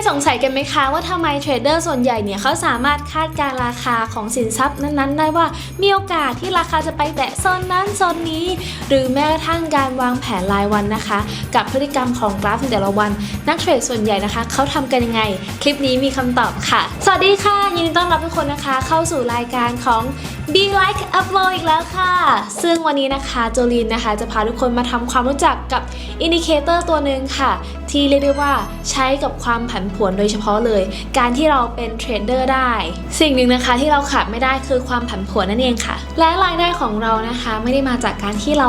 ยสงสัยกันไหมคะว่าทำไมเทรดเดอร์ส่วนใหญ่เนี่ยเขาสามารถคาดการราคาของสินทรัพย์นั้นๆ ได้ว่ามีโอกาสที่ราคาจะไปแตะโซนนั้นโซนนี้ หรือแม้กระทั่งการวางแผนรายวันนะคะ กับพฤติกรรมของกราฟในแต่ละวัน นักเทรดส่วนใหญ่นะคะเขาทำกันยังไง คลิปนี้มีคำตอบค่ะ สวัสดีค่ะ ยินดีต้อนรับทุกคนนะคะ เข้าสู่รายการของ Be Like Upload อีกแล้วค่ะ ซึ่งวันนี้นะคะโจลินนะคะจะพาทุกคนมาทำความรู้จักกับอินดิเคเตอร์ตัวหนึ่งค่ะ ที่เรียกได้ว่าใช้กับความผันผวนโดยเฉพาะเลย การที่เราเป็นเทรดเดอร์ได้ สิ่งหนึ่งนะคะที่เราขาดไม่ได้คือความผันผวนนั่นเองค่ะ และรายได้ของเรานะคะไม่ได้มาจากการที่เรา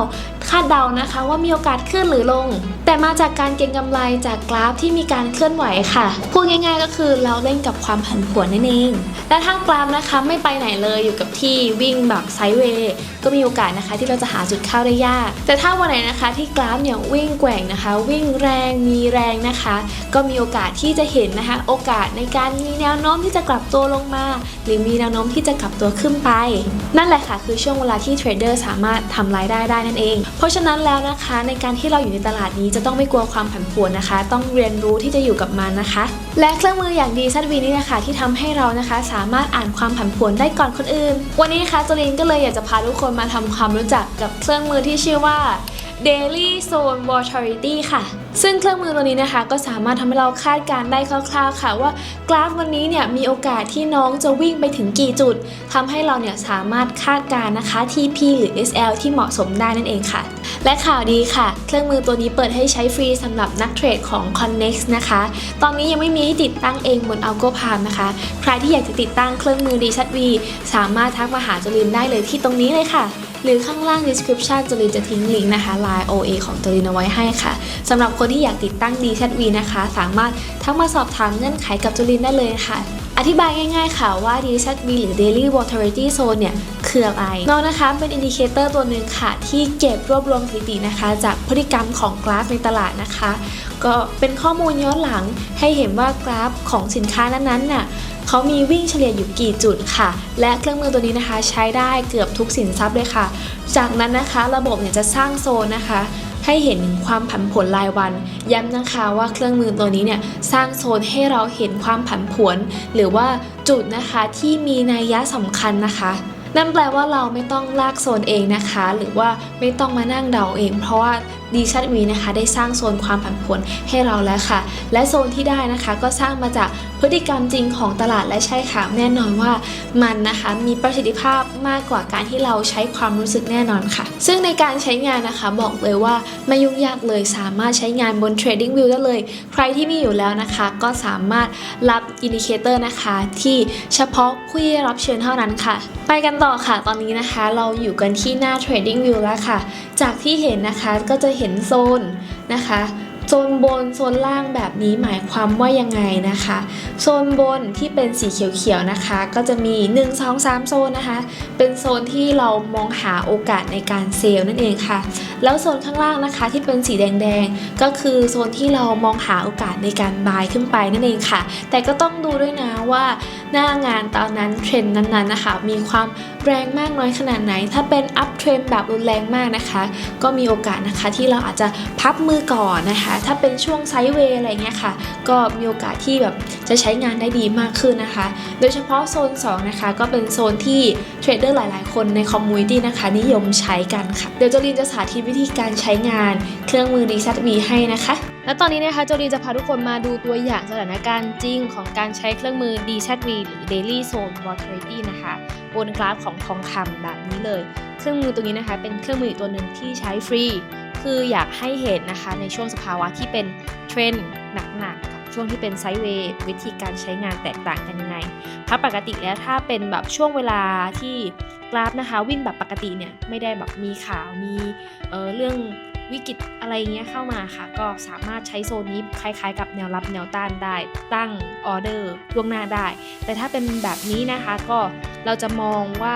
คาดเดานะคะ ว่ามีโอกาสขึ้นหรือลง แต่มาจากการเก็งกำไรจากกราฟที่มีการเคลื่อนไหวค่ะพูดง่าย ๆ ก็คือเราเล่นกับความผันผวนนั่นเองและถ้ากราฟนะคะไม่ไปไหนเลยอยู่กับที่วิ่งแบบไซด์เวย์ก็มีโอกาสนะคะที่เราจะหาจุดเข้าได้ยาก แต่ถ้าวันไหนนะคะที่กราฟเนี่ยวิ่งแกว่งนะคะ วิ่งแรงมีแรงนะคะ ก็มีโอกาสที่จะเห็นนะคะ โอกาสในการมีแนวโน้มที่จะกลับตัวลงมา หรือมีแนวโน้มที่จะกลับตัวขึ้นไป นั่นแหละค่ะ คือช่วงเวลาที่เทรดเดอร์สามารถทำรายได้ได้นั่นเอง เพราะฉะนั้นแล้วนะคะในการที่เราอยู่ในตลาดนี้จะต้องไม่กลัวความผันผวนนะคะ ต้องเรียนรู้ที่จะอยู่กับมันนะคะ และเครื่องมืออย่างดีซัดวีนี่นะคะที่ทำให้เรานะคะ สามารถอ่านความผันผวนได้ก่อนคนอื่นวันนี้นะคะจลินก็เลยอยากจะพาทุกคนมาทำความรู้จักกับเครื่องมือที่ชื่อว่า Daily Zone Volatility ค่ะ ซึ่งเครื่องมือตัวนี้นะคะก็สามารถทำให้เราคาดการได้คร่าวๆค่ะ ว่ากราฟวันนี้เนี่ยมีโอกาสที่น้องจะวิ่งไปถึงกี่จุดทำให้เราเนี่ยสามารถคาดการนะคะ TP หรือ SL ที่เหมาะสมได้นั่นเองค่ะ และข่าวดีค่ะ เครื่องมือตัวนี้เปิดให้ใช้ฟรีสำหรับนักเทรดของ Connex นะคะ ตอนนี้ยังไม่มีให้ติดตั้งเองบน Algo Palm นะคะ ใครที่อยากจะติดตั้งเครื่องมือ d z v สามารถทักมาหาจลินได้เลยที่ตรงนี้เลยค่ะ หรือข้างล่าง description จลินจะทิ้งลิงก์นะคะ Line OA ของจลินเอาไว้ให้ค่ะสำหรับคนที่อยากติดตั้ง DZV นะคะ สามารถทักมาสอบถามเงื่อนไขกับจลินได้เลยค่ะ อธิบายง่ายๆค่ะว่า DZV หรือ Daily Volatility Zone เนี่ยคืออะไรน้องนะคะเป็นอินดิเคเตอร์ตัวหนึ่งค่ะ ที่เก็บรวบรวมสถิตินะคะ จากพฤติกรรมของกราฟในตลาดนะคะ ก็เป็นข้อมูลย้อนหลังให้เห็นว่ากราฟของสินค้านั้นๆน่ะเขามีวิ่งเฉลี่ยอยู่กี่จุดค่ะ และเครื่องมือตัวนี้นะคะใช้ได้เกือบทุกสินทรัพย์เลยค่ะ จากนั้นนะคะระบบเนี่ยจะสร้างโซนนะคะให้เห็นถึงความผันผวนรายวัน ย้ำนะคะว่าเครื่องมือตัวนี้เนี่ยสร้างโซนให้เราเห็นความผันผวน หรือว่าจุดนะคะที่มีนัยยะสำคัญนะคะ นั่นแปลว่าเราไม่ต้องลากโซนเองนะคะ หรือว่าไม่ต้องมานั่งเดาเอง เพราะว่า ดีชัดวีนะคะ ได้สร้างโซนความผันผวนให้เราแล้วค่ะ และโซนที่ได้นะคะก็สร้างมาจากพฤติกรรมจริงของตลาดและใช่ค่ะ แน่นอนว่ามันนะคะมีประสิทธิภาพมากกว่าการที่เราใช้ความรู้สึกแน่นอนค่ะ ซึ่งในการใช้งานนะคะบอกเลยว่าไม่ยุ่งยากเลยสามารถใช้งานบน Trading View ได้เลย ใครที่มีอยู่แล้วนะคะ ก็สามารถรับอินดิเคเตอร์นะคะที่เฉพาะผู้ที่ได้รับเชิญเท่านั้นค่ะ ไปกันต่อค่ะตอนนี้นะคะ เราอยู่กันที่หน้า Trading View แล้วค่ะ จากที่เห็นนะคะก็จะเห็นเห็นโซนนะคะ โซนบนโซนล่างแบบนี้หมายความว่ายังไงนะคะ โซนบนที่เป็นสีเขียวๆนะคะ ก็จะมี 1 2 3 โซนนะคะ เป็นโซนที่เรามองหาโอกาสในการเซลล์นั่นเองค่ะ แล้วโซนข้างล่างนะคะที่เป็นสีแดงๆ ก็คือโซนที่เรามองหาโอกาสในการบายขึ้นไปนั่นเองค่ะ แต่ก็ต้องดูด้วยนะว่าหน้างานตอนนั้นเทรนด์นั้นๆนะคะมีความแรงมากน้อยขนาดไหน ถ้าเป็นอัพเทรนแบบรุนแรงมากนะคะ ก็มีโอกาสนะคะที่เราอาจจะพับมือก่อนนะคะถ้าเป็นช่วงไซด์เวย์อะไรเงี้ยค่ะ ก็มีโอกาสที่แบบจะใช้งานได้ดีมากขึ้นนะคะ โดยเฉพาะโซน 2 นะคะ ก็เป็นโซนที่เทรดเดอร์หลาย ๆ คนในคอมมูนิตี้นะคะ นิยมใช้กันค่ะ เดี๋ยวจลินจะสาธิตวิธีการใช้งานเครื่องมือ d z v ให้นะคะ และตอนนี้นะคะจลีจะพาทุกคนมาดูตัวอย่างสถานการณ์จริงของการใช้เครื่องมือ DZV หรือ Daily Zone Volatility นะคะบนกราฟของทองคำแบบนี้เลย เครื่องมือตัวนี้นะคะ เป็นเครื่องมืออีกตัวหนึ่งที่ใช้ฟรี คืออยากให้เห็นนะคะในช่วงสภาวะที่เป็นเทรนด์หนักๆกับช่วงที่เป็นไซด์เวย์วิธีการใช้งานแตกต่างกันยังไงถ้าปกติแล้วถ้าเป็นแบบช่วงเวลาที่กราฟนะคะ วิ่งแบบปกติเนี่ยไม่ได้แบบมีข่าวมีเออเรื่องวิกฤตอะไรเงี้ยเข้ามาค่ะ ก็สามารถใช้โซนนี้คล้ายๆ กับแนวรับแนวต้านได้ ตั้งออเดอร์ล่วงหน้าได้ แต่ถ้าเป็นแบบนี้นะคะก็เราจะมองว่า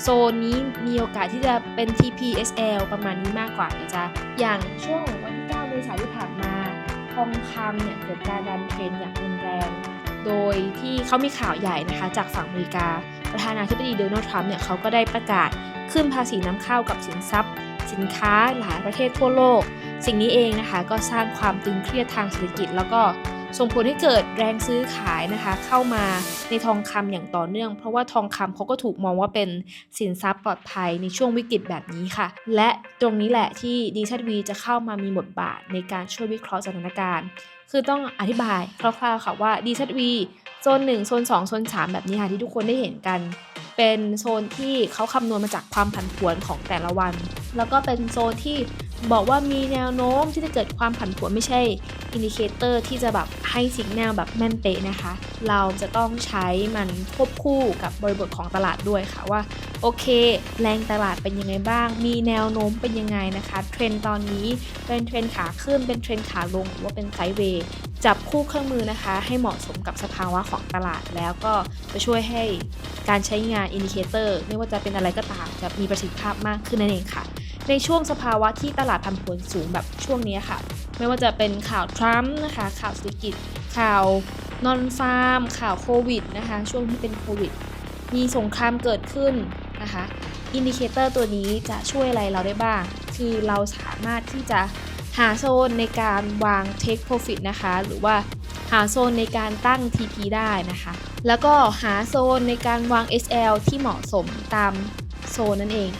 โซนนี้มีโอกาสที่จะเป็น TPSL ประมาณนี้มากกว่านะจ๊ะ อย่างช่วงวันที่ 9 เมษายนที่ผ่านมา ทองคำเนี่ยเกิดการดันเทรนอย่างรุนแรง โดยที่เขามีข่าวใหญ่นะคะจากฝั่งอเมริกา ประธานาธิบดีโดนัลด์ทรัมป์เนี่ยเขาก็ได้ประกาศขึ้นภาษีน้ำเข้ากับสินทรัพย์ สินค้าหลายประเทศทั่วโลก สิ่งนี้เองนะคะก็สร้างความตึงเครียดทางเศรษฐกิจแล้วก็ ส่งผลให้เกิดแรงซื้อขายนะคะ เข้ามาในทองคำอย่างต่อเนื่อง เพราะว่าทองคำเขาก็ถูกมองว่าเป็นสินทรัพย์ปลอดภัยในช่วงวิกฤตแบบนี้ค่ะ และตรงนี้แหละที่ดีชัดวีจะเข้ามามีบทบาทในการช่วยวิเคราะห์สถานการณ์ คือต้องอธิบายคร่าวๆค่ะว่าดีชัดวีโซน1โซน2โซน3 แบบนี้ค่ะที่ทุกคนได้เห็นกัน เป็นโซนที่เขาคำนวณมาจากความผันผวนของแต่ละวัน แล้วก็เป็นโซนที่ บอกว่ามีแนวโน้มที่จะเกิดความผันผวนไม่ใช่อินดิเคเตอร์ที่จะแบบให้สิกแนลแบบแม่นเป๊ะนะคะ เราจะต้องใช้มันควบคู่กับบริบทของตลาดด้วยค่ะว่า โอเค แรงตลาดเป็นยังไงบ้าง มีแนวโน้มเป็นยังไงนะคะ เทรนตอนนี้เป็นเทรนขาขึ้นเป็นเทรนขาลงหรือว่าเป็นไซด์เวย์จับคู่เครื่องมือนะคะ ให้เหมาะสมกับสภาวะของตลาดแล้วก็จะช่วยให้การใช้งานอินดิเคเตอร์ไม่ว่าจะเป็นอะไรก็ตามจะมีประสิทธิภาพมากขึ้นนั่นเองค่ะ ในช่วงสภาวะที่ตลาดผันผวนสูงแบบช่วงนี้ค่ะ ไม่ว่าจะเป็นข่าวทรัมป์นะคะ ข่าวเศรษฐกิจ ข่าวนอนฟาร์ม ข่าวโควิดนะคะ ช่วงที่เป็นโควิด มีสงครามเกิดขึ้นนะคะ อินดิเคเตอร์ตัวนี้จะช่วยอะไรเราได้บ้าง คือเราสามารถที่จะหาโซนในการวาง take profit นะคะ หรือว่าหาโซนในการตั้ง TP ได้นะคะ แล้วก็หาโซนในการวาง SL ที่เหมาะสมตามโซนนั่นเอง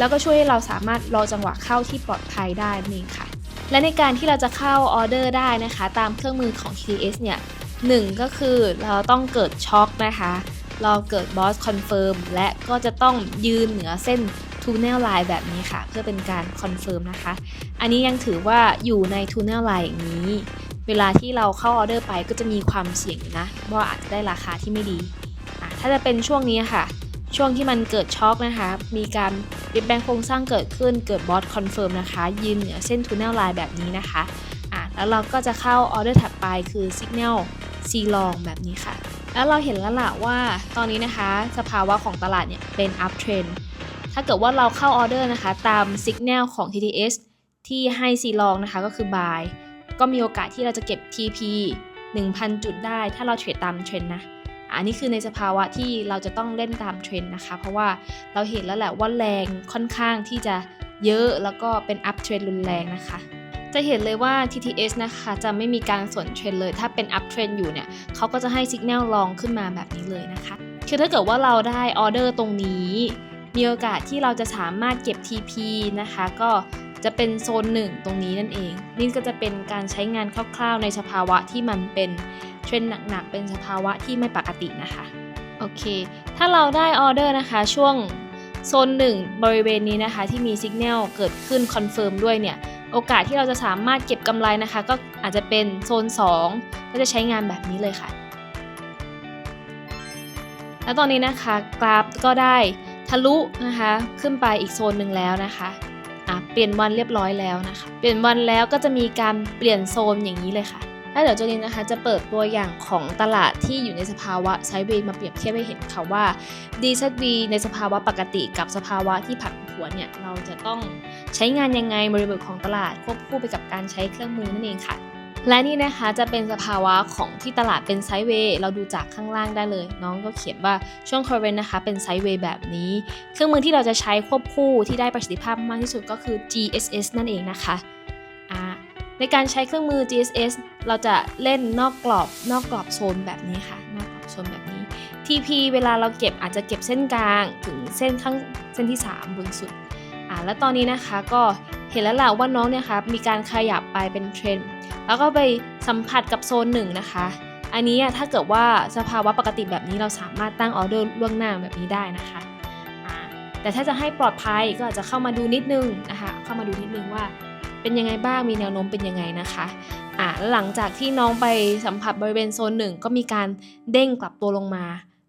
แล้วก็ช่วยให้เราสามารถรอจังหวะเข้าที่ปลอดภัยได้นั่ค่ะ และในการที่เราจะเข้าออเดอร์ได้นะคะ ตามเครื่องมือของ TTS เนี่ยหนึ่งก็คือเราต้องเกิดช็อคนะคะเราเกิดบอสคอนเฟิร์มและก็จะต้องยืนเหนือเส้นทูเนลไลน์แบบนี้ค่ะ เพื่อเป็นการคอนเฟิร์มนะคะ อันนี้ยังถือว่าอยู่ในทูเนลไลน์อย่างนี้ เวลาที่เราเข้าออเดอร์ไปก็จะมีความเสี่ยงนะว่าอาจจะได้ราคาที่ไม่ดี ถ้าจะเป็นช่วงนี้ค่ะ ช่วงที่มันเกิดช็อคนะคะ มีการ เปลี่ยนแปลงโครงสร้างเกิดขึ้นเกิดบอสคอนเฟิร์มนะคะ ยืนเหนือเส้นทูเนลไลน์แบบนี้นะคะอะแล้วเราก็จะเข้าออเดอร์ถัดไปคือ Signal C long แบบนี้ค่ะ แล้วเราเห็นแล้วล่ะว่าตอนนี้นะคะ สภาวะของตลาดเนี่ยเป็น up trend ถ้าเกิดว่าเราเข้าออเดอร์นะคะ ตาม Signal ของ TTS ที่ให้ C long นะคะก็คือ buy ก็มีโอกาสที่เราจะเก็บ TP 1,000 จุดได้ ถ้าเราเทรดตามเทรนด์นะ อันนี้คือในสภาวะที่เราจะต้องเล่นตามเทรนด์นะคะ เพราะว่าเราเห็นแล้วแหละว่าแรงค่อนข้างที่จะเยอะแล้วก็เป็น up trend รุนแรงนะคะ จะเห็นเลยว่า TTS นะคะจะไม่มีการสนเทรนเลย ถ้าเป็น up trend อยู่เนี่ยเขาก็จะให้ signal ลองขึ้นมาแบบนี้เลยนะคะคือถ้าเกิดว่าเราได้ออเดอร์ตรงนี้ มีโอกาสที่เราจะสามารถเก็บ TP นะคะ ก็จะเป็นโซนหนึ่งตรงนี้นั่นเอง นี่ก็จะเป็นการใช้งานคร่าวๆ ในสภาวะที่มันเป็น เทรนด์หนักๆ เป็นสภาวะที่ไม่ปกตินะคะโอเค ถ้าเราได้ออเดอร์นะคะช่วงโซนหนึ่งบริเวณนี้นะคะ ที่มีสัญญาณเกิดขึ้นคอนเฟิร์มด้วยเนี่ย โอกาสที่เราจะสามารถเก็บกำไรนะคะ ก็อาจจะเป็นโซน 2 ก็จะใช้งานแบบนี้เลยค่ะ แล้วตอนนี้นะคะกราฟก็ได้ทะลุนะคะ ขึ้นไปอีกโซนหนึ่งแล้วนะคะอะเปลี่ยนวันเรียบร้อยแล้วนะคะ เปลี่ยนวันแล้วก็จะมีการเปลี่ยนโซนอย่างนี้เลยค่ะ แล้วเดี๋ยวโจลินนะคะจะเปิดตัวอย่างของตลาดที่อยู่ในสภาวะไซด์เวย์มาเปรียบเทียบให้เห็นค่ะว่า DZV ในสภาวะปกติกับสภาวะที่ผันผวนเนี่ยเราจะต้องใช้งานยังไงบริบทของตลาดควบคู่ไปกับการใช้เครื่องมือนั่นเองค่ะ และนี่นะคะจะเป็นสภาวะของที่ตลาดเป็นไซด์เวย์เราดูจากข้างล่างได้เลย น้องก็เขียนว่าช่วง current นะคะเป็นไซด์เวย์แบบนี้ เครื่องมือที่เราจะใช้ควบคู่ที่ได้ประสิทธิภาพมากที่สุดก็คือ GSS นั่นเองนะคะ ในการใช้เครื่องมือ GSS เราจะเล่นนอกกรอบ นอกกรอบโซนแบบนี้ค่ะ นอกกรอบโซนแบบนี้ TP เวลาเราเก็บอาจจะเก็บเส้นกลางถึงเส้นข้างเส้นที่ 3 บนสุดอ่าแล้วตอนนี้นะคะก็เห็นแล้วล่ะว่าน้องเนี่ยค่ะมีการขยับไปเป็นเทรนด์แล้วก็ไปสัมผัสกับโซนหนึ่งนะคะ อันนี้ถ้าเกิดว่าสภาวะปกติแบบนี้เราสามารถตั้งออเดอร์ล่วงหน้าแบบนี้ได้นะคะแต่ถ้าจะให้ปลอดภัยก็อาจจะเข้ามาดูนิดนึงนะคะ เข้ามาดูนิดนึงว่า เป็นยังไงบ้างมีแนวโน้มเป็นยังไงนะคะอ่าหลังจากที่น้องไปสัมผัสบริเวณโซนหนึ่งก็มีการเด้งกลับตัวลงมา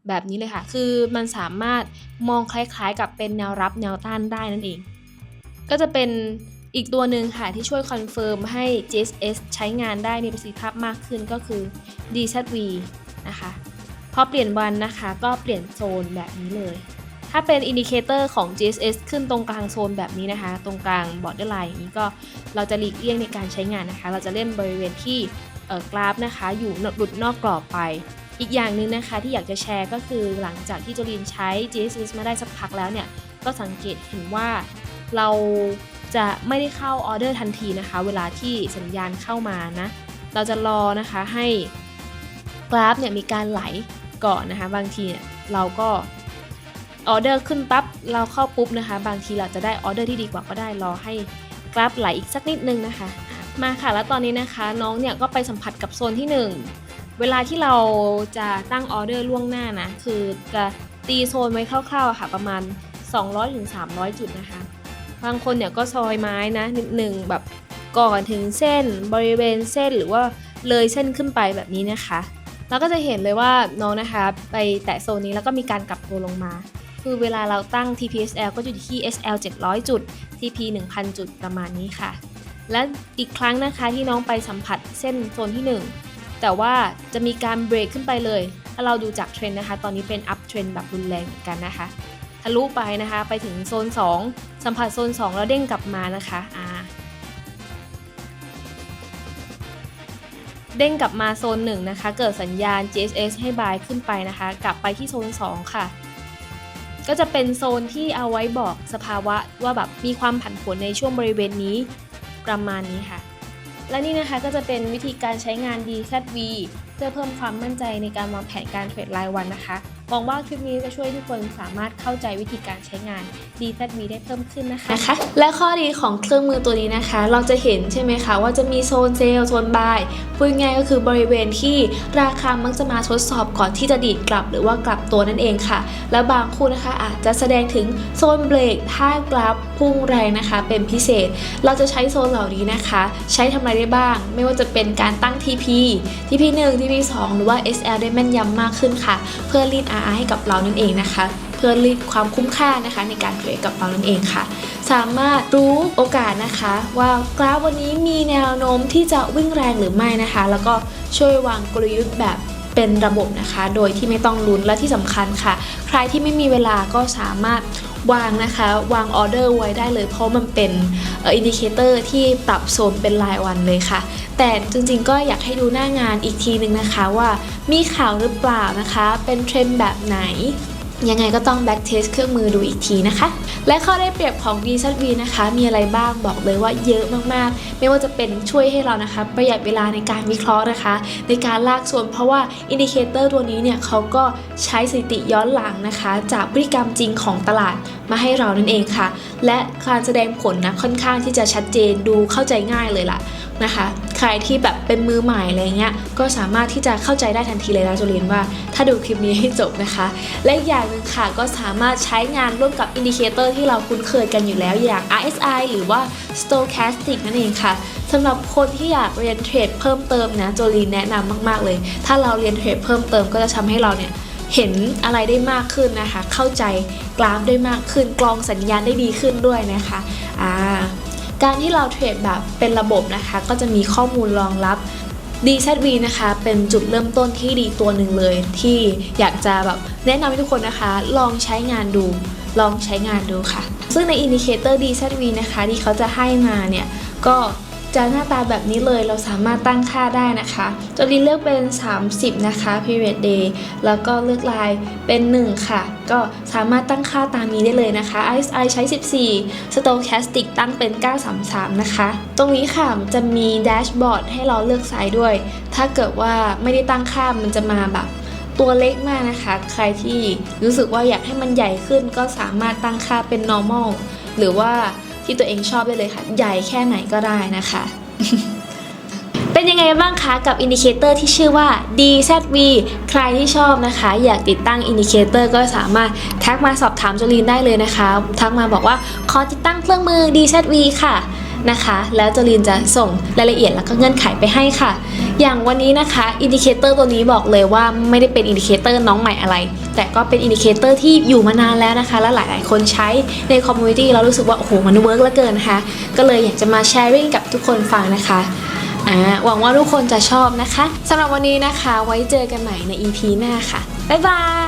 แบบนี้เลยค่ะ คือมันสามารถมองคล้ายๆ กับเป็นแนวรับแนวต้านได้นั่นเอง ก็จะเป็นอีกตัวหนึ่งค่ะ ที่ช่วยคอนเฟิร์มให้ GSS ใช้งานได้มีประสิทธิภาพมากขึ้นก็คือ DZV นะคะ พอเปลี่ยนวันนะคะ ก็เปลี่ยนโซนแบบนี้เลย ถ้าเป็นอินดิเคเตอร์ของ GSS ขึ้นตรงกลางโซนแบบนี้นะคะ ตรงกลางบอร์ดเดอร์ไลน์อย่างนี้ก็เราจะหลีกเลี่ยงในการใช้งานนะคะ เราจะเล่นบริเวณที่กราฟนะคะ อยู่หลุดนอกกรอบไป อีกอย่างหนึ่งนะคะที่อยากจะแชร์ก็คือหลังจากที่จลินใช้ GSS มาได้สักพักแล้วเนี่ย ก็สังเกตเห็นว่าเราจะไม่ได้เข้าออเดอร์ทันทีนะคะ เวลาที่สัญญาณเข้ามานะ เราจะรอนะคะให้กราฟเนี่ยมีการไหลก่อนนะคะ บางทีเนี่ยเราก็ ออเดอร์ขึ้นปั๊บเราเข้าปุ๊บนะคะ บางทีเราจะได้ออเดอร์ที่ดีกว่าก็ได้รอให้กราฟไหลอีกสักนิดนึงนะคะ มาค่ะแล้วตอนนี้นะคะ น้องเนี่ยก็ไปสัมผัสกับโซนที่หนึ่งเวลาที่เราจะตั้งออเดอร์ล่วงหน้านะ คือจะตีโซนไว้คร่าวๆค่ะ ประมาณ 200-300 จุดนะคะ บางคนเนี่ยก็ซอยไม้นะนิดหนึ่งแบบก่อนถึงเส้นบริเวณเส้นหรือว่าเลยเส้นขึ้นไปแบบนี้นะคะเราก็จะเห็นเลยว่าน้องนะคะ ไปแตะโซนนี้แล้วก็มีการกลับตัวลงมา คือเวลาเราตั้ง TPSL ก็อยู่ที่ SL 700 จุด TP 1000 จุดประมาณนี้ค่ะ และอีกครั้งนะคะที่น้องไปสัมผัสเส้นโซนที่ 1 แต่ว่าจะมีการเบรกขึ้นไปเลย ถ้าเราดูจากเทรนนะคะ ตอนนี้เป็นอัพเทรนแบบรุนแรงเหมือนกันนะคะ ทะลุไปนะคะ ไปถึงโซน 2 สัมผัสโซน 2 แล้วเด้งกลับมานะคะอ่าเด้งกลับมาโซน1นะคะ เกิดสัญญาณ GSS ให้บายขึ้นไปนะคะ กลับไปที่โซน 2 ค่ะ ก็จะเป็นโซนที่เอาไว้บอกสภาวะว่าแบบมีความผันผวนในช่วงบริเวณนี้ประมาณนี้ค่ะ และนี่นะคะก็จะเป็นวิธีการใช้งาน DZV เพื่อเพิ่มความมั่นใจในการวางแผนการเทรดรายวันนะคะ หวังว่าคลิปนี้จะช่วยทุกคนสามารถเข้าใจวิธีการใช้งาน DZV ได้เพิ่มขึ้นนะคะนะคะ และข้อดีของเครื่องมือตัวนี้นะคะ เราจะเห็นใช่ไหมคะ ว่าจะมีโซนเซลล์โซนบายพูดง่ายก็คือบริเวณที่ราคามักจะมาทดสอบก่อนที่จะดีดกลับ หรือว่ากลับตัวนั่นเองค่ะ และบางคู่นะคะอาจจะแสดงถึงโซนเบรกถ้ากราฟพุ่งแรงนะคะ เป็นพิเศษ เราจะใช้โซนเหล่านี้นะคะ ใช้ทำอะไรได้บ้าง ไม่ว่าจะเป็นการตั้ง TP TP 1 TP 2หรือว่า SL ได้แม่นยำมากขึ้นค่ะ เพื่อรีดอา RR ให้กับเรานั่นเองนะคะ เพื่อรีดความคุ้มค่านะคะในการเทรดกับเรานั่นเองค่ะ สามารถรู้โอกาสนะคะ ว่ากราฟวันนี้มีแนวโน้มที่จะวิ่งแรงหรือไม่นะคะ แล้วก็ช่วยวางกลยุทธ์แบบเป็นระบบนะคะ โดยที่ไม่ต้องลุ้นและที่สำคัญค่ะ ใครที่ไม่มีเวลาก็สามารถ วางนะคะ วางออเดอร์ไว้ได้เลยเพราะมันเป็นอินดิเคเตอร์ที่ปรับโซนเป็นรายวันเลยค่ะ แต่จริงๆก็อยากให้ดูหน้างานอีกทีหนึ่งนะคะว่ามีข่าวหรือเปล่านะคะ เป็นเทรนด์แบบไหน ยังไงก็ต้อง back test เครื่องมือดูอีกทีนะคะ และข้อได้เปรียบของ DZV นะคะ มีอะไรบ้างบอกเลยว่าเยอะมากๆ ไม่ว่าจะเป็นช่วยให้เรานะคะ ประหยัดเวลาในการวิเคราะห์นะคะ ในการลากส่วนเพราะว่าอินดิเคเตอร์ตัวนี้เนี่ยเขาก็ใช้สถิติย้อนหลังนะคะ จากพฤติกรรมจริงของตลาดมาให้เรานั่นเองค่ะ และการแสดงผลนะค่อนข้างที่จะชัดเจนดูเข้าใจง่ายเลยล่ะ นะคะ ใครที่แบบเป็นมือใหม่อะไรเงี้ยก็สามารถที่จะเข้าใจได้ทันทีเลยนะจุลินว่า ถ้าดูคลิปนี้ให้จบนะคะ และอีกอย่างหนึ่งค่ะก็สามารถใช้งานร่วมกับอินดิเคเตอร์ที่เราคุ้นเคยกันอยู่แล้วอย่าง RSI หรือว่า Stochastic นั่นเองค่ะสำหรับคนที่อยากเรียนเทรดเพิ่มเติมนะโจลีนแนะนำมาก ๆ เลย ถ้าเราเรียนเทรดเพิ่มเติมก็จะทำให้เราเนี่ยเห็นอะไรได้มากขึ้นนะคะ เข้าใจกราฟได้มากขึ้น กรองสัญญาณได้ดีขึ้นด้วยนะคะ อ่า การที่เราเทรดแบบเป็นระบบนะคะ ก็จะมีข้อมูลรองรับ DZV นะคะ เป็นจุดเริ่มต้นที่ดีตัวหนึ่งเลย ที่อยากจะแบบแนะนำให้ทุกคนนะคะ ลองใช้งานดู ลองใช้งานดูค่ะ ซึ่งในอินดิเคเตอร์ DZV นะคะ ที่เขาจะให้มาเนี่ย ก็ จะหน้าตาแบบนี้เลยเราสามารถตั้งค่าได้นะคะจนลินเลือกเป็น 30 นะคะ period day แล้วก็เลือกลายเป็น 1 ค่ะ ก็สามารถตั้งค่าตามนี้ได้เลยนะคะ RSI ใช้ 14 Stochastic ตั้งเป็น 933 นะคะ ตรงนี้ค่ะจะมีแดชบอร์ดให้เราเลือกไซส์ด้วย ถ้าเกิดว่าไม่ได้ตั้งค่ามันจะมาแบบตัวเล็กมากนะคะ ใครที่รู้สึกว่าอยากให้มันใหญ่ขึ้นก็สามารถตั้งค่าเป็น normal หรือว่า ที่ตัวเองชอบได้เลยค่ะ ใหญ่แค่ไหนก็ได้นะคะ เป็นยังไงบ้างคะกับอินดิเคเตอร์ที่ชื่อว่า DZV ใครที่ชอบนะคะ อยากติดตั้งอินดิเคเตอร์ก็สามารถทักมาสอบถามจลีนได้เลยนะคะ ทักมาบอกว่าขอติดตั้งเครื่องมือ DZV ค่ะ นะคะ แล้วจลีนจะส่งรายละเอียดแล้วก็เงื่อนไขไปให้ค่ะ อย่างวันนี้นะคะอินดิเคเตอร์ตัวนี้บอกเลยว่าไม่ได้เป็นอินดิเคเตอร์น้องใหม่อะไร แต่ก็เป็นอินดิเคเตอร์ที่อยู่มานานแล้วนะคะ และหลาย ๆ คนใช้ในคอมมูนิตี้เรารู้สึกว่า โอ้โห มันเวิร์กเหลือเกินนะคะ ก็เลยอยากจะมาแชร์ริ่งกับทุกคนฟังนะคะหวังว่าทุกคนจะชอบนะคะสำหรับวันนี้นะคะ ไว้เจอกันใหม่ใน EP หน้าค่ะ บ๊ายบาย